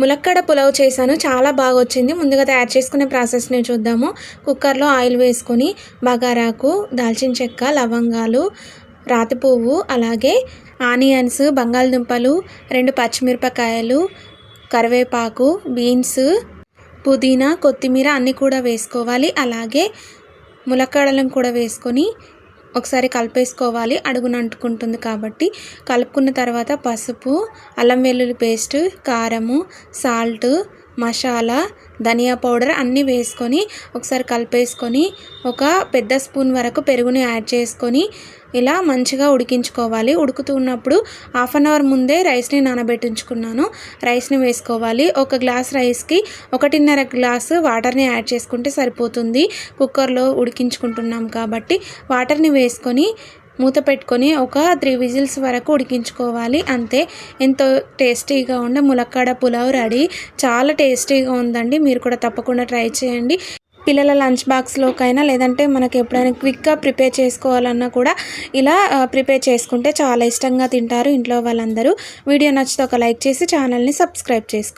ములక్కడ పులావ్ చేశాను. చాలా బాగా వచ్చింది ముందుగా తయారు చేసుకునే ప్రాసెస్ని చూద్దాము. కుక్కర్లో ఆయిల్ వేసుకొని బగారాకు దాల్చిన చెక్క లవంగాలు రాతి పువ్వు అలాగే ఆనియన్స్ బంగాళదుంపలు రెండు పచ్చిమిరపకాయలు కరివేపాకు బీన్స్ పుదీనా కొత్తిమీర అన్నీ కూడా వేసుకోవాలి. అలాగే ములక్కాడలను కూడా వేసుకొని ఒకసారి కలిపేసుకోవాలి. అడుగున అంటుకుంటుంది కాబట్టి కలుపుకున్న తర్వాత పసుపు అల్లం వెల్లుల్లి పేస్ట్ కారము సాల్ట్ మసాలా ధనియా పౌడర్ అన్నీ వేసుకొని ఒకసారి కలిపేసుకొని ఒక పెద్ద స్పూన్ వరకు పెరుగుని యాడ్ చేసుకొని ఇలా మంచిగా ఉడికించుకోవాలి. ఉడుకుతున్నప్పుడు హాఫ్ అన్ అవర్ ముందే రైస్ని నానబెట్టించుకున్నాను. రైస్ని వేసుకోవాలి. ఒక గ్లాస్ రైస్కి ఒకటిన్నర గ్లాసు వాటర్ని యాడ్ చేసుకుంటే సరిపోతుంది. కుక్కర్లో ఉడికించుకుంటున్నాం కాబట్టి వాటర్ని వేసుకొని మూత పెట్టుకొని ఒక త్రీ విజిల్స్ వరకు ఉడికించుకోవాలి. అంతే. ఎంతో టేస్టీగా ఉండే ములక్కాడ పులావ్ రెడీ. చాలా టేస్టీగా ఉందండి. మీరు కూడా తప్పకుండా ట్రై చేయండి. పిల్లల లంచ్ బాక్స్లోకైనా లేదంటే మనకి ఎప్పుడైనా క్విక్గా ప్రిపేర్ చేసుకోవాలన్నా కూడా ఇలా ప్రిపేర్ చేసుకుంటే చాలా ఇష్టంగా తింటారు ఇంట్లో వాళ్ళందరూ. వీడియో నచ్చితే ఒక లైక్ చేసి ఛానల్ని సబ్స్క్రైబ్ చేసుకో